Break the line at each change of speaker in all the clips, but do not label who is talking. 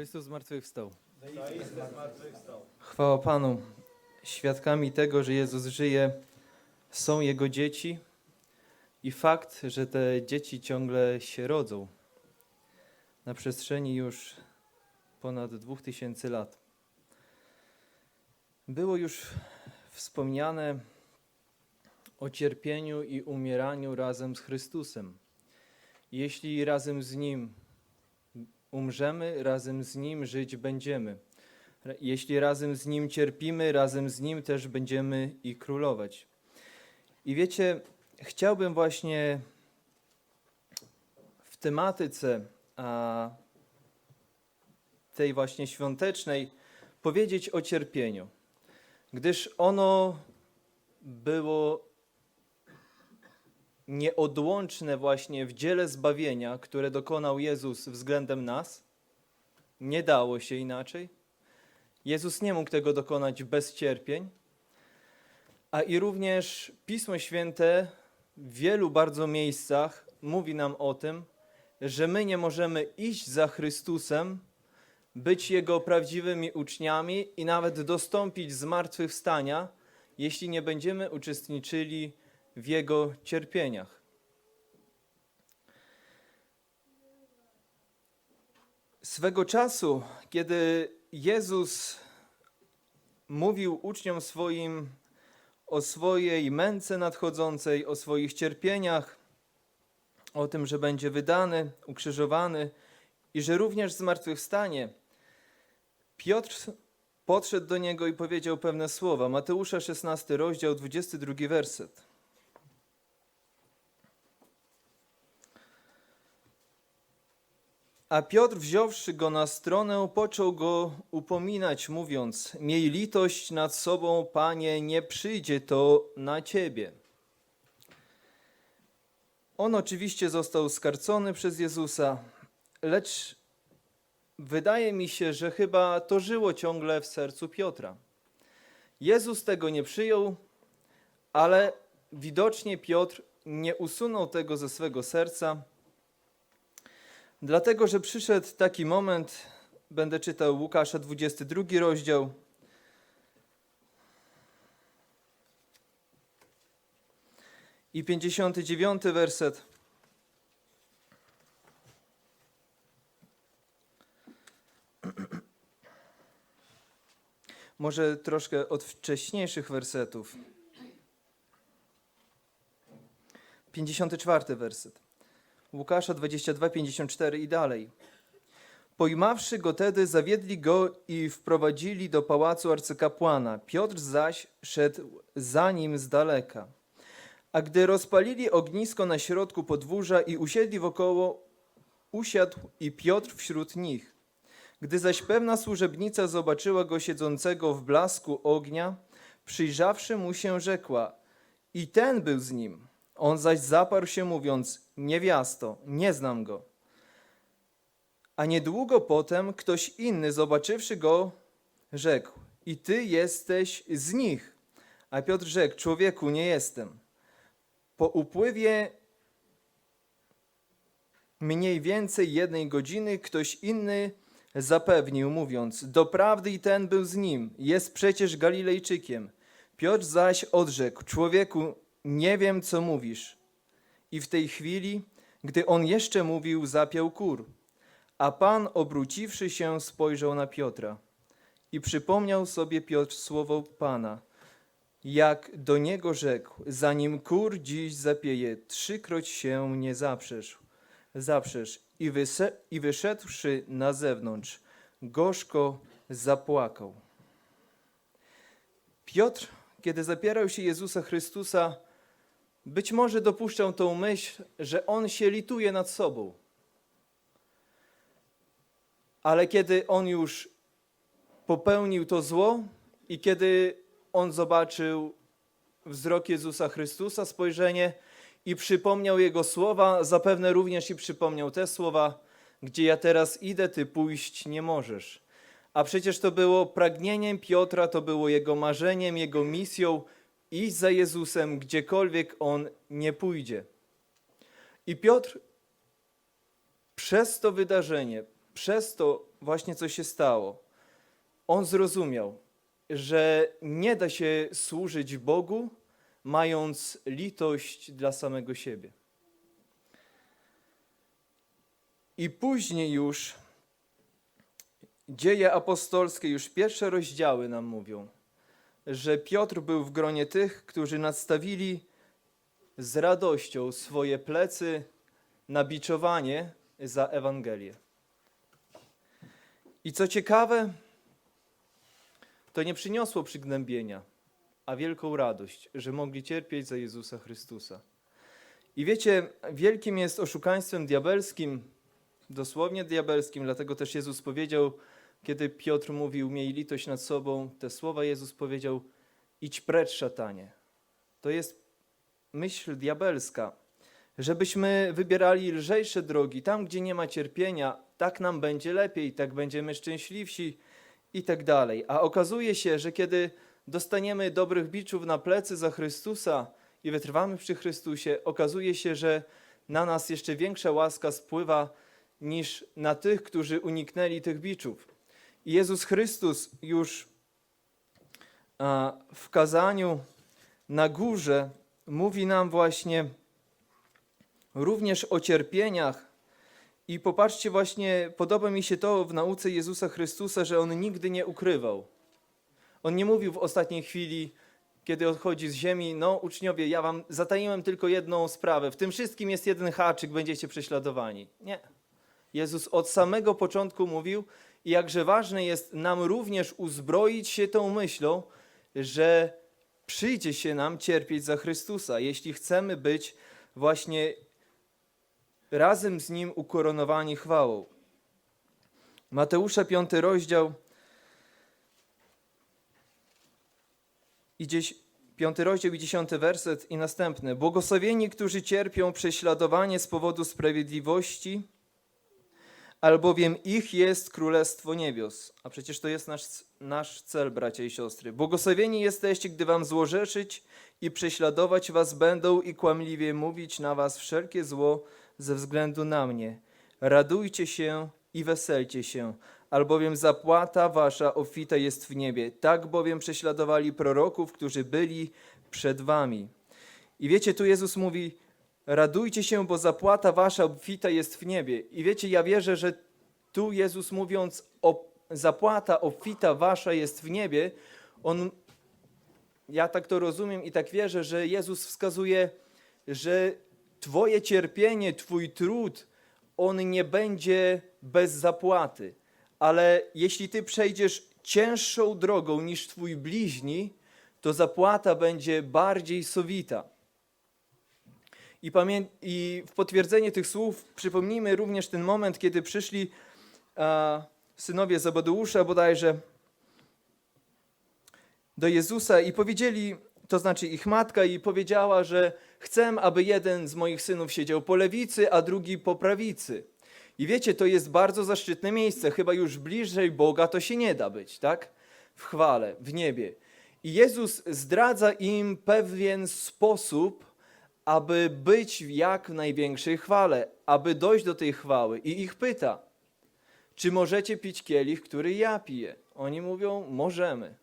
Chrystus zmartwychwstał. Chwała Panu. Świadkami tego, że Jezus żyje, są Jego dzieci i fakt, że te dzieci ciągle się rodzą na przestrzeni już ponad 2000 lat. Było już wspomniane o cierpieniu i umieraniu razem z Chrystusem. Jeśli razem z Nim umrzemy, razem z Nim żyć będziemy. Jeśli razem z Nim cierpimy, razem z Nim też będziemy i królować. I wiecie, chciałbym właśnie w tematyce a, tej właśnie świątecznej powiedzieć o cierpieniu, gdyż ono było nieodłączne właśnie w dziele zbawienia, które dokonał Jezus względem nas. Nie dało się inaczej. Jezus nie mógł tego dokonać bez cierpień, a i również Pismo Święte w wielu bardzo miejscach mówi nam o tym, że my nie możemy iść za Chrystusem, być Jego prawdziwymi uczniami i nawet dostąpić zmartwychwstania, jeśli nie będziemy uczestniczyli w Jego cierpieniach. Swego czasu, kiedy Jezus mówił uczniom swoim o swojej męce nadchodzącej, o swoich cierpieniach, o tym, że będzie wydany, ukrzyżowany i że również zmartwychwstanie, Piotr podszedł do niego i powiedział pewne słowa. Mateusza 16 rozdział, 22 werset. A Piotr, wziąwszy go na stronę, począł go upominać, mówiąc: Miej litość nad sobą, panie, nie przyjdzie to na ciebie. On oczywiście został skarcony przez Jezusa, lecz wydaje mi się, że chyba to żyło ciągle w sercu Piotra. Jezus tego nie przyjął, ale widocznie Piotr nie usunął tego ze swego serca. Dlatego, że przyszedł taki moment, będę czytał Łukasza 22 rozdział. I 59 werset. Może troszkę od wcześniejszych wersetów. 54 werset. Łukasza 22, 54 i dalej. Pojmawszy go tedy, zawiedli go i wprowadzili do pałacu arcykapłana. Piotr zaś szedł za nim z daleka. A gdy rozpalili ognisko na środku podwórza i usiedli wokoło, usiadł i Piotr wśród nich. Gdy zaś pewna służebnica zobaczyła go siedzącego w blasku ognia, przyjrzawszy mu się, rzekła: I ten był z nim. On zaś zaparł się, mówiąc: Niewiasto, nie znam go. A niedługo potem ktoś inny, zobaczywszy go, rzekł: I ty jesteś z nich. A Piotr rzekł: Człowieku, nie jestem. Po upływie mniej więcej jednej godziny ktoś inny zapewnił, mówiąc: Doprawdy i ten był z nim, jest przecież Galilejczykiem. Piotr zaś odrzekł: Człowieku, nie wiem, co mówisz. I w tej chwili, gdy on jeszcze mówił, zapiął kur. A Pan, obróciwszy się, spojrzał na Piotra. I przypomniał sobie Piotr słowo Pana, jak do niego rzekł: Zanim kur dziś zapieje, trzykroć się nie zaprzesz. Zaprzesz. I, wyse- I wyszedłszy na zewnątrz, gorzko zapłakał. Piotr, kiedy zapierał się Jezusa Chrystusa, być może dopuszczał tą myśl, że on się lituje nad sobą. Ale kiedy on już popełnił to zło i kiedy on zobaczył wzrok Jezusa Chrystusa, spojrzenie i przypomniał Jego słowa, zapewne również i przypomniał te słowa, gdzie ja teraz idę, Ty pójść nie możesz. A przecież to było pragnieniem Piotra, to było jego marzeniem, jego misją iść za Jezusem, gdziekolwiek on nie pójdzie. I Piotr przez to wydarzenie, przez to właśnie co się stało. On zrozumiał, że nie da się służyć Bogu, mając litość dla samego siebie. I później już dzieje apostolskie, już pierwsze rozdziały nam mówią, że Piotr był w gronie tych, którzy nadstawili z radością swoje plecy na biczowanie za Ewangelię. I co ciekawe, to nie przyniosło przygnębienia, a wielką radość, że mogli cierpieć za Jezusa Chrystusa. I wiecie, wielkim jest oszukaństwem diabelskim, dosłownie diabelskim, dlatego też Jezus powiedział, kiedy Piotr mówił, miej litość nad sobą, te słowa Jezus powiedział, idź precz szatanie. To jest myśl diabelska, żebyśmy wybierali lżejsze drogi, tam gdzie nie ma cierpienia, tak nam będzie lepiej, tak będziemy szczęśliwsi i tak dalej. A okazuje się, że kiedy dostaniemy dobrych biczów na plecy za Chrystusa i wytrwamy przy Chrystusie, okazuje się, że na nas jeszcze większa łaska spływa niż na tych, którzy uniknęli tych biczów. Jezus Chrystus już w kazaniu na górze mówi nam właśnie również o cierpieniach. I popatrzcie, właśnie podoba mi się to w nauce Jezusa Chrystusa, że on nigdy nie ukrywał. On nie mówił w ostatniej chwili, kiedy odchodzi z ziemi, no uczniowie, ja wam zataiłem tylko jedną sprawę. W tym wszystkim jest jeden haczyk, będziecie prześladowani. Nie. Jezus od samego początku mówił, i jakże ważne jest nam również uzbroić się tą myślą, że przyjdzie się nam cierpieć za Chrystusa, jeśli chcemy być właśnie razem z Nim ukoronowani chwałą. Mateusza 5 rozdział i gdzieś 5 rozdział i 10 werset i następny. Błogosławieni, którzy cierpią prześladowanie z powodu sprawiedliwości, albowiem ich jest Królestwo Niebios. A przecież to jest nasz, nasz cel, bracia i siostry. Błogosławieni jesteście, gdy wam złorzeczyć i prześladować was będą i kłamliwie mówić na was wszelkie zło ze względu na mnie. Radujcie się i weselcie się, albowiem zapłata wasza ofita jest w niebie. Tak bowiem prześladowali proroków, którzy byli przed wami. I wiecie, tu Jezus mówi, radujcie się, bo zapłata wasza obfita jest w niebie. I wiecie, ja wierzę, że tu Jezus mówiąc o zapłata obfita wasza jest w niebie, on, ja tak to rozumiem i tak wierzę, że Jezus wskazuje, że twoje cierpienie, twój trud, on nie będzie bez zapłaty. Ale jeśli ty przejdziesz cięższą drogą niż twój bliźni, to zapłata będzie bardziej sowita. I, pamię- I w potwierdzenie tych słów przypomnijmy również ten moment, kiedy przyszli a, synowie Zabadeusza bodajże do Jezusa i powiedzieli, to znaczy ich matka i powiedziała, że chcę, aby jeden z moich synów siedział po lewicy, a drugi po prawicy. I wiecie, to jest bardzo zaszczytne miejsce, chyba już bliżej Boga to się nie da być, tak? W chwale, w niebie. I Jezus zdradza im pewien sposób, aby być w jak największej chwale, aby dojść do tej chwały. I ich pyta, czy możecie pić kielich, który ja piję? Oni mówią, możemy.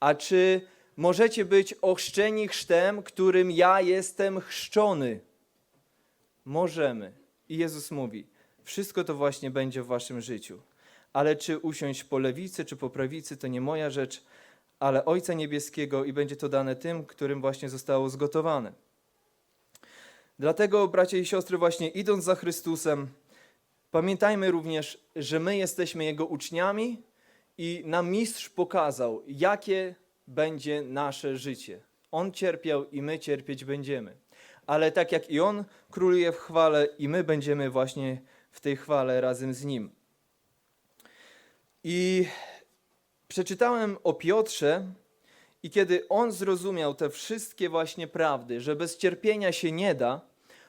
A czy możecie być ochrzczeni chrztem, którym ja jestem chrzczony? Możemy. I Jezus mówi, wszystko to właśnie będzie w waszym życiu. Ale czy usiąść po lewicy, czy po prawicy, to nie moja rzecz, ale Ojca Niebieskiego i będzie to dane tym, którym właśnie zostało zgotowane. Dlatego, bracia i siostry, właśnie idąc za Chrystusem, pamiętajmy również, że my jesteśmy Jego uczniami i nam Mistrz pokazał, jakie będzie nasze życie. On cierpiał i my cierpieć będziemy. Ale tak jak i On króluje w chwale, i my będziemy właśnie w tej chwale razem z Nim. I przeczytałem o Piotrze, i kiedy on zrozumiał te wszystkie właśnie prawdy, że bez cierpienia się nie da,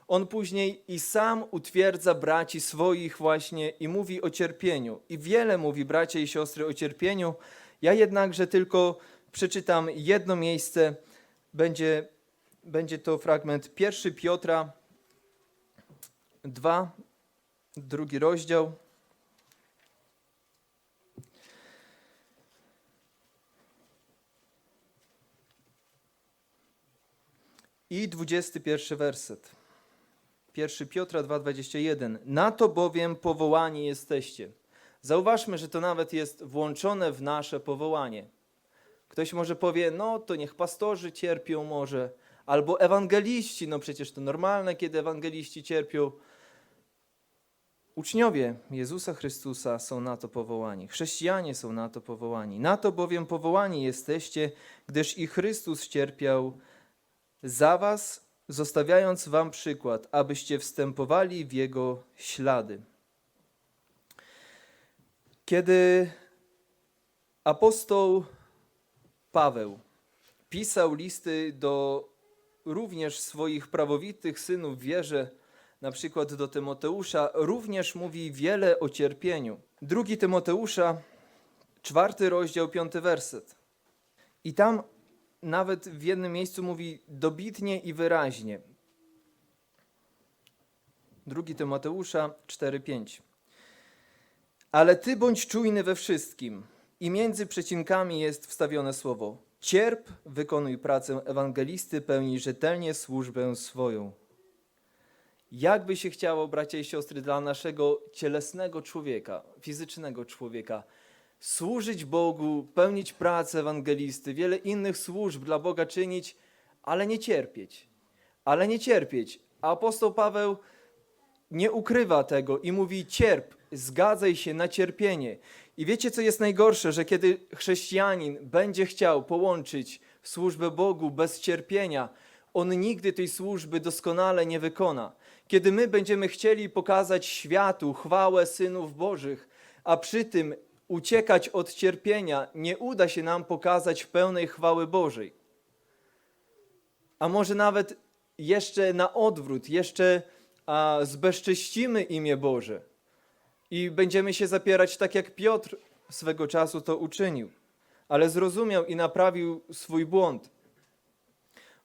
on później i sam utwierdza braci swoich właśnie i mówi o cierpieniu. I wiele mówi bracia i siostry o cierpieniu. Ja jednakże tylko przeczytam jedno miejsce. Będzie, będzie to fragment 1 Piotra 2, drugi rozdział. I 21 werset. 1 Piotra 2,21. Na to bowiem powołani jesteście. Zauważmy, że to nawet jest włączone w nasze powołanie. Ktoś może powie, no to niech pastorzy cierpią może, albo ewangeliści, no przecież to normalne, kiedy ewangeliści cierpią. Uczniowie Jezusa Chrystusa są na to powołani, chrześcijanie są na to powołani. Na to bowiem powołani jesteście, gdyż i Chrystus cierpiał za was, zostawiając wam przykład, abyście wstępowali w Jego ślady. Kiedy apostoł Paweł pisał listy do również swoich prawowitych synów wierze, na przykład do Tymoteusza, również mówi wiele o cierpieniu. Drugi Tymoteusza, czwarty rozdział, piąty werset. I tam nawet w jednym miejscu mówi dobitnie i wyraźnie. Drugi Tymoteusza 4:5. Ale ty bądź czujny we wszystkim. I między przecinkami jest wstawione słowo: Cierp, wykonuj pracę ewangelisty, pełnij rzetelnie służbę swoją. Jakby się chciało, bracia i siostry, dla naszego cielesnego człowieka, fizycznego człowieka, służyć Bogu, pełnić pracę ewangelisty, wiele innych służb dla Boga czynić, ale nie cierpieć. Ale nie cierpieć. Apostoł Paweł nie ukrywa tego i mówi: cierp, zgadzaj się na cierpienie. I wiecie, co jest najgorsze, że kiedy chrześcijanin będzie chciał połączyć służbę Bogu bez cierpienia, on nigdy tej służby doskonale nie wykona. Kiedy my będziemy chcieli pokazać światu chwałę synów Bożych, a przy tym uciekać od cierpienia, nie uda się nam pokazać pełnej chwały Bożej. A może nawet jeszcze na odwrót, jeszcze a, imię Boże i będziemy się zapierać tak, jak Piotr swego czasu to uczynił, ale zrozumiał i naprawił swój błąd.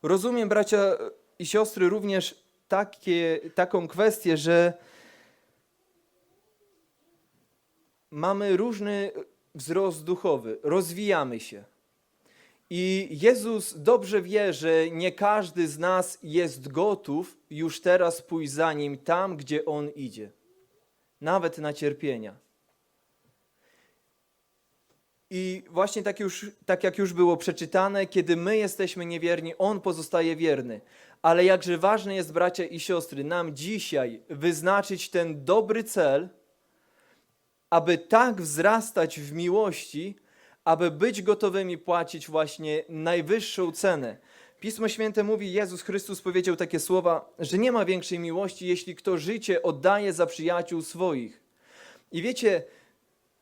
Rozumiem, bracia i siostry, również takie, taką kwestię, że mamy różny wzrost duchowy, rozwijamy się. I Jezus dobrze wie, że nie każdy z nas jest gotów już teraz pójść za Nim tam, gdzie On idzie, nawet na cierpienia. I właśnie tak, już, tak jak już było przeczytane, kiedy my jesteśmy niewierni, On pozostaje wierny. Ale jakże ważne jest, bracia i siostry, nam dzisiaj wyznaczyć ten dobry cel, aby tak wzrastać w miłości, aby być gotowymi płacić właśnie najwyższą cenę. Pismo Święte mówi, Jezus Chrystus powiedział takie słowa, że nie ma większej miłości, jeśli kto życie oddaje za przyjaciół swoich. I wiecie,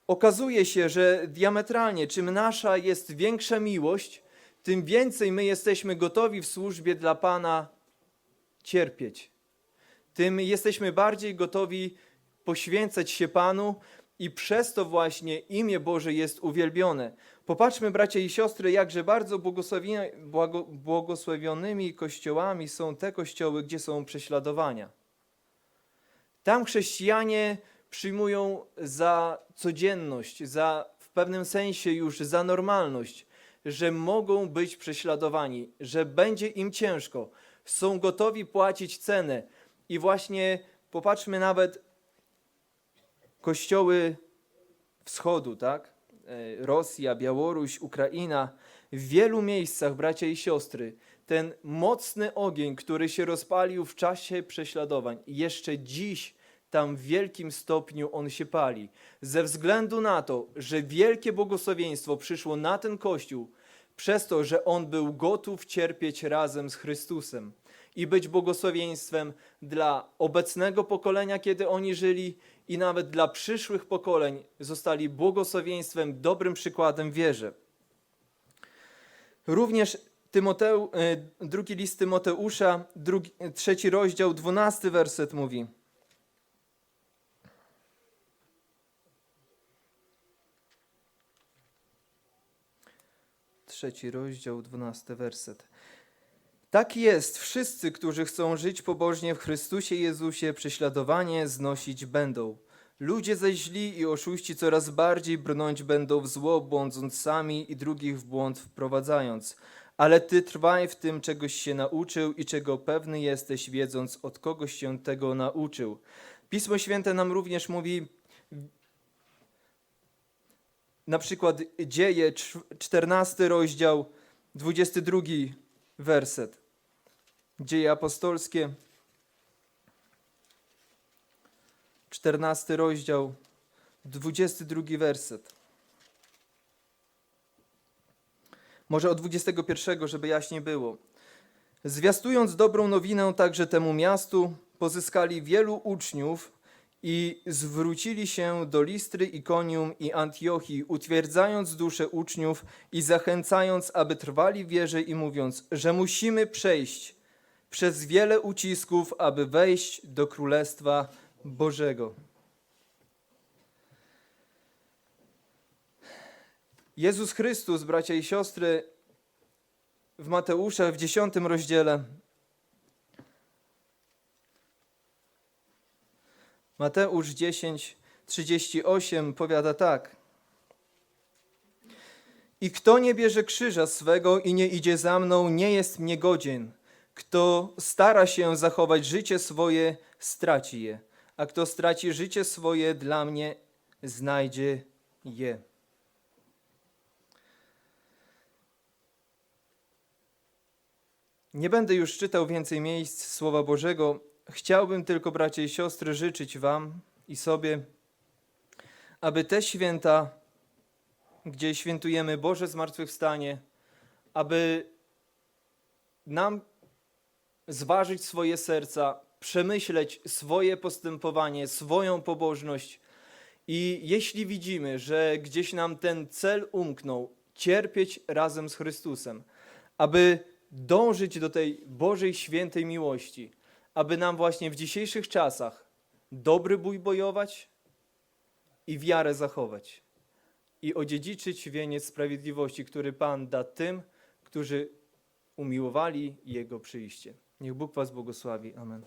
okazuje się, że diametralnie, czym nasza jest większa miłość, tym więcej my jesteśmy gotowi w służbie dla Pana cierpieć. Tym jesteśmy bardziej gotowi poświęcać się Panu i przez to właśnie imię Boże jest uwielbione. Popatrzmy, bracia i siostry, jakże bardzo błogosławionymi kościołami są te kościoły, gdzie są prześladowania. Tam chrześcijanie przyjmują za codzienność, za w pewnym sensie już za normalność, że mogą być prześladowani, że będzie im ciężko. Są gotowi płacić cenę. I właśnie popatrzmy nawet kościoły wschodu, tak? E, Rosja, Białoruś, Ukraina. W wielu miejscach, bracia i siostry, ten mocny ogień, który się rozpalił w czasie prześladowań, jeszcze dziś tam w wielkim stopniu on się pali. Ze względu na to, że wielkie błogosławieństwo przyszło na ten kościół, przez to, że on był gotów cierpieć razem z Chrystusem i być błogosławieństwem dla obecnego pokolenia, kiedy oni żyli, i nawet dla przyszłych pokoleń zostali błogosławieństwem, dobrym przykładem wierze. Również Tymoteu, e, drugi list Tymoteusza, drugi, trzeci rozdział, dwunasty werset mówi. Trzeci rozdział, dwunasty werset. Tak jest, wszyscy, którzy chcą żyć pobożnie w Chrystusie Jezusie, prześladowanie znosić będą. Ludzie zaś źli i oszuści coraz bardziej brnąć będą w zło, błądząc sami i drugich w błąd wprowadzając. Ale ty trwaj w tym, czegoś się nauczył i czego pewny jesteś, wiedząc od kogoś się tego nauczył. Pismo Święte nam również mówi, na przykład Dzieje, cz- 14 rozdział, 22 werset. Dzieje apostolskie, 14 rozdział, 22 werset. Może od 21, żeby jaśniej było. Zwiastując dobrą nowinę także temu miastu, pozyskali wielu uczniów i zwrócili się do Listry, Ikonium i Antiochii, utwierdzając dusze uczniów i zachęcając, aby trwali w wierze i mówiąc, że musimy przejść przez wiele ucisków, aby wejść do Królestwa Bożego. Jezus Chrystus, bracia i siostry, w Mateusza w dziesiątym rozdziale. Mateusz 10, 38 powiada tak. I kto nie bierze krzyża swego i nie idzie za mną, nie jest mnie godzien. Kto stara się zachować życie swoje, straci je, a kto straci życie swoje dla mnie, znajdzie je. Nie będę już czytał więcej miejsc Słowa Bożego. Chciałbym tylko, bracia i siostry, życzyć Wam i sobie, aby te święta, gdzie świętujemy Boże zmartwychwstanie, aby nam zważyć swoje serca, przemyśleć swoje postępowanie, swoją pobożność. I jeśli widzimy, że gdzieś nam ten cel umknął, cierpieć razem z Chrystusem, aby dążyć do tej Bożej świętej miłości, aby nam właśnie w dzisiejszych czasach dobry bój bojować i wiarę zachować i odziedziczyć wieniec sprawiedliwości, który Pan da tym, którzy umiłowali Jego przyjście. Niech Bóg Was błogosławi. Amen.